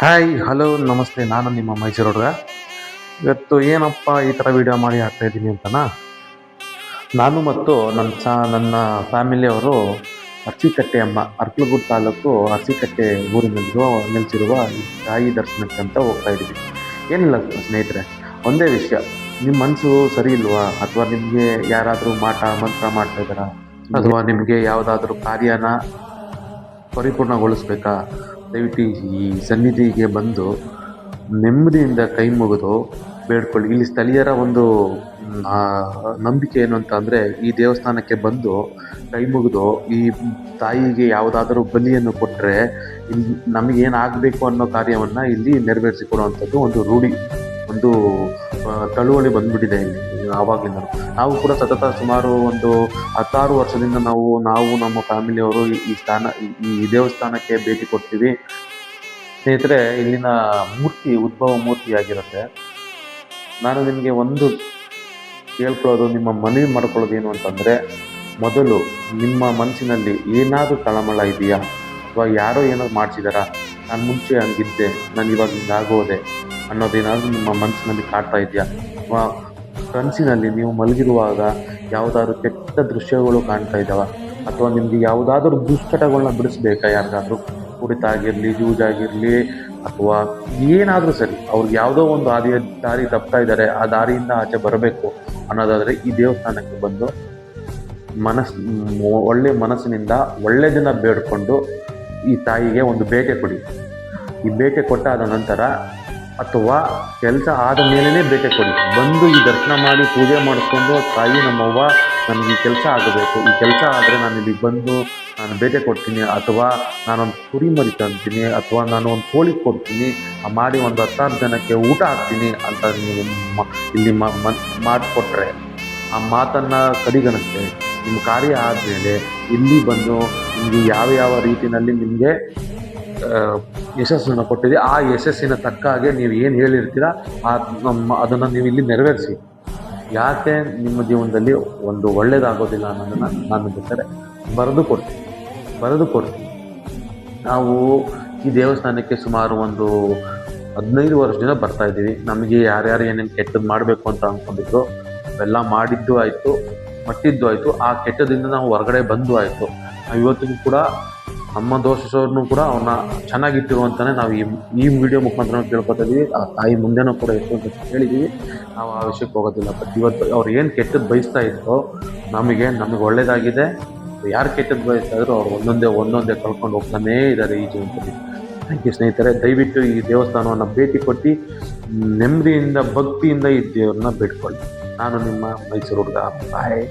Hi hello ನಮಸ್ತೆ. ನಾನು ನಿಮ್ಮ ಮೈಸೂರು ಹುಡುಗ ಇವತ್ತು ಏನಪ್ಪ ಈ ಥರ ವಿಡಿಯೋ ಮಾಡಿ ಹಾಕ್ತಾ ಇದ್ದೀನಿ ಅಂತನಾ? ನಾನು ಮತ್ತು ನನ್ನ ಚ ನನ್ನ ಫ್ಯಾಮಿಲಿಯವರು ಅರ್ಸಿಕಟ್ಟೆ ಎಂಬ ಅರ್ಕಲಗೂಡು ತಾಲೂಕು ಅರ್ಸಿಕಟ್ಟೆ ಊರಿನಲ್ಲಿರುವ ನೆಲೆಸಿರುವ ತಾಯಿ ದರ್ಶನಕ್ಕೆ ಅಂತ ಹೋಗ್ತಾ ಇದ್ದೀವಿ. ಏನಿಲ್ಲ ಸ್ನೇಹಿತರೆ ಒಂದೇ ವಿಷಯ. ನಿಮ್ಮ ಮನಸ್ಸು ಸರಿ ಇಲ್ವಾ? ಅಥವಾ ನಿಮಗೆ ಯಾರಾದರೂ ಮಾಟ ಮಂತ್ರ ಮಾಡ್ತಾ ಇದ್ದಾರಾ? ಅಥವಾ ನಿಮಗೆ ಯಾವುದಾದ್ರೂ ಕಾರ್ಯನ ಪರಿಪೂರ್ಣಗೊಳಿಸ್ಬೇಕಾ? ದಯವಿಟ್ಟು ಈ ಸನ್ನಿಧಿಗೆ ಬಂದು ನೆಮ್ಮದಿಯಿಂದ ಕೈ ಮುಗಿದು ಬೇಡ್ಕೊಳ್ಳಿ. ಇಲ್ಲಿ ಸ್ಥಳೀಯರ ಒಂದು ನಂಬಿಕೆ ಏನು ಅಂತ ಅಂದರೆ ಈ ದೇವಸ್ಥಾನಕ್ಕೆ ಬಂದು ಕೈ ಮುಗಿದು ಈ ತಾಯಿಗೆ ಯಾವುದಾದರೂ ಬಲಿಯನ್ನು ಕೊಟ್ಟರೆ ಇಲ್ಲಿ ನಮಗೇನಾಗಬೇಕು ಅನ್ನೋ ಕಾರ್ಯವನ್ನು ಇಲ್ಲಿ ನೆರವೇರಿಸಿಕೊಡುವಂಥದ್ದು ಒಂದು ರೂಢಿ. ಒಂದು ಚಳುವಳಿ ಬಂದ್ಬಿಟ್ಟಿದೆ ಇಲ್ಲಿ ಆವಾಗಲಿಂದ ನಾವು ಕೂಡ ಸತತ ಸುಮಾರು ಒಂದು ಹತ್ತಾರು ವರ್ಷದಿಂದ ನಾವು ನಾವು ನಮ್ಮ ಫ್ಯಾಮಿಲಿಯವರು ಈ- ಸ್ಥಾನ, ಈ- ದೇವಸ್ಥಾನಕ್ಕೆ ಭೇಟಿ ಕೊಡ್ತೀವಿ. ಸ್ನೇಹಿತರೆ, ಇಲ್ಲಿನ ಮೂರ್ತಿ, ಉದ್ಭವ ಮೂರ್ತಿಯಾಗಿರುತ್ತೆ ನಾನು ನಿಮಗೆ ಒಂದು ಕೇಳ್ಕೊಳ್ಳೋದು ನಿಮ್ಮ ಮನವಿ ಮಾಡ್ಕೊಳ್ಳೋದು ಏನು ಅಂತಂದರೆ, ಮೊದಲು ನಿಮ್ಮ ಮನಸ್ಸಿನಲ್ಲಿ ಏನಾದರೂ ತಳಮಳ ಇದೆಯಾ ಅಥವಾ ಯಾರೋ ಏನಾದ್ರು ಮಾಡಿಸಿದಾರಾ? ನಾನು ಮುಂಚೆ ಹಂಗಿದ್ದೆ, ನಾನು ಇವಾಗ ಹಿಂಗಾಗೋದೆ. ಅನ್ನೋದೇನಾದರೂ ನಿಮ್ಮ ಮನಸ್ಸಿನಲ್ಲಿ ಕಾಡ್ತಾ ಇದೆಯಾ? ಅಥವಾ ಕನಸಿನಲ್ಲಿ ನೀವು ಮಲಗಿರುವಾಗ ಯಾವುದಾದ್ರೂ ಕೆಟ್ಟ ದೃಶ್ಯಗಳು ಕಾಣ್ತಾ ಇದ್ದಾವ? ಅಥವಾ ನಿಮಗೆ ಯಾವುದಾದ್ರೂ ದುಶ್ಚಟಗಳನ್ನ ಬಿಡಿಸ್ಬೇಕಾ ಯಾರಿಗಾದ್ರೂ? ಕುಡಿತ ಆಗಿರಲಿ ಅಥವಾ ಏನಾದರೂ ಸರಿ ಅವ್ರಿಗೆ ಯಾವುದೋ ಒಂದು ಹಾದಿಯ ದಾರಿ ತಪ್ತಾ ಇದ್ದಾರೆ, ಆ ದಾರಿಯಿಂದ ಆಚೆ ಬರಬೇಕು ಅನ್ನೋದಾದರೆ ಈ ದೇವಸ್ಥಾನಕ್ಕೆ ಬಂದು ಮನಸ್, ಒಳ್ಳೆ ಮನಸ್ಸಿನಿಂದ ಒಳ್ಳೆಯದನ್ನು ಬೇಡ್ಕೊಂಡು ಈ ತಾಯಿಗೆ ಒಂದು ಬೇಟೆ ಕೊಡಿ. ಈ ಬೇಟೆ ಕೊಟ್ಟಾದ ನಂತರ ಅಥವಾ ಕೆಲಸ ಆದ ಮೇಲೇ ಬೇಟೆ ಕೊಡಿ. ಬಂದು ಈ ದರ್ಶನ ಮಾಡಿ ಪೂಜೆ ಮಾಡಿಕೊಂಡು ತಾಯಿ ನಮ್ಮವ್ವ ನನಗೆ ಈ ಕೆಲಸ ಆಗಬೇಕು. ಈ ಕೆಲಸ ಆದರೆ ನಾನು ಇಲ್ಲಿಗೆ ಬಂದು ನಾನು ಬೇಟೆ ಕೊಡ್ತೀನಿ ಅಥವಾ ನಾನೊಂದು ಕುರಿ ಮರಿ ತಂತೀನಿ ಅಥವಾ ನಾನು ಒಂದು ಕೋಳಿ ಕೊಡ್ತೀನಿ ಮಾಡಿ ಒಂದು ಹತ್ತಾರು ಜನಕ್ಕೆ ಊಟ ಹಾಕ್ತೀನಿ ಅಂತ ನೀವು ಇಲ್ಲಿ ಮಾತು ಕೊಟ್ಟರೆ ಆ ಮಾತನ್ನು ಕಡಿಗಣಿಸ್ತೇವೆ ನಿಮ್ಮ ಕಾರ್ಯ ಆದಮೇಲೆ ಇಲ್ಲಿ ಬಂದು ನಿಮಗೆ ಯಾವ ಯಾವ ರೀತಿಯಲ್ಲಿ ನಿಮಗೆ ಯಶಸ್ಸನ್ನು ಕೊಟ್ಟಿದೆ. ಆ ಯಶಸ್ಸಿನ ತಕ್ಕ ಹಾಗೆ ನೀವು ಏನು ಹೇಳಿರ್ತೀರ, ಆ ನಮ್ಮ ಅದನ್ನು ನೀವು ಇಲ್ಲಿ ನೆರವೇರಿಸಿ. ಯಾಕೆ ನಿಮ್ಮ ಜೀವನದಲ್ಲಿ ಒಂದು ಒಳ್ಳೆಯದಾಗೋದಿಲ್ಲ ಅನ್ನೋದನ್ನು ನಾನು ಬೇಕಾದ್ರೆ ಬರೆದು ಕೊಡ್ತೀನಿ. ಬರೆದು ಕೊಡ್ತೀನಿ. ನಾವು ಈ ದೇವಸ್ಥಾನಕ್ಕೆ ಸುಮಾರು ಒಂದು ಹದಿನೈದು ವರ್ಷದಿಂದ ಬರ್ತಾ ಇದ್ದೀವಿ. ನಮಗೆ ಯಾರ್ಯಾರು ಏನೇನು ಕೆಟ್ಟದ್ದು ಮಾಡಬೇಕು ಅಂತ ಅಂದ್ಕೊಂಡಿದ್ರು ಅವೆಲ್ಲ ಮಾಡಿದ್ದು ಆಯಿತು, ಮಟ್ಟಿದ್ದು ಆಯಿತು. ಆ ಕೆಟ್ಟದಿಂದ ನಾವು ಹೊರಗಡೆ ಬಂದು ಆಯಿತು. ಇವತ್ತಿಗೂ ಕೂಡ ಅಮ್ಮ ದೋಷಿಸೋರ್ನು ಕೂಡ ಅವನ್ನ ಚೆನ್ನಾಗಿಟ್ಟಿರುವಂತಾನೆ ನಾವು ಈ ಈ ವಿಡಿಯೋ ಮುಖಾಂತರ ಕೇಳ್ಕೊತಾ ಇದೀವಿ. ಆ ತಾಯಿ ಮುಂದೆನೂ ಕೂಡ ಎಷ್ಟು ಅಂತ ಹೇಳಿದ್ದೀವಿ ನಾವು ಆ ವಿಷಯಕ್ಕೆ ಹೋಗೋದಿಲ್ಲ. ಬಟ್ ಇವತ್ತು ಅವ್ರು ಏನು ಕೆಟ್ಟದ್ದು ಬಯಸ್ತಾ ಇದ್ರೋ ನಮಗೆ ನಮಗೆ ಒಳ್ಳೇದಾಗಿದೆ. ಯಾರು ಕೆಟ್ಟದ್ದು ಬಯಸ್ತಾ ಇದ್ರು ಅವ್ರು ಒಂದೊಂದೇ ಒಂದೊಂದೇ ಕಳ್ಕೊಂಡು ಹೋಗ್ತಾನೇ ಇದ್ದಾರೆ ಈ ಜೀವನದಲ್ಲಿ. ಥ್ಯಾಂಕ್ ಯು ಸ್ನೇಹಿತರೆ. ದಯವಿಟ್ಟು ಈ ದೇವಸ್ಥಾನವನ್ನು ಭೇಟಿ ಕೊಟ್ಟು ನೆಮ್ಮದಿಯಿಂದ, ಭಕ್ತಿಯಿಂದ ಈ ದೇವರನ್ನ ಬೇಡ್ಕೊಳ್ಳಿ. ನಾನು ನಿಮ್ಮ ಮೈಸೂರು ಹುಡುಗ. ಬಾಯ್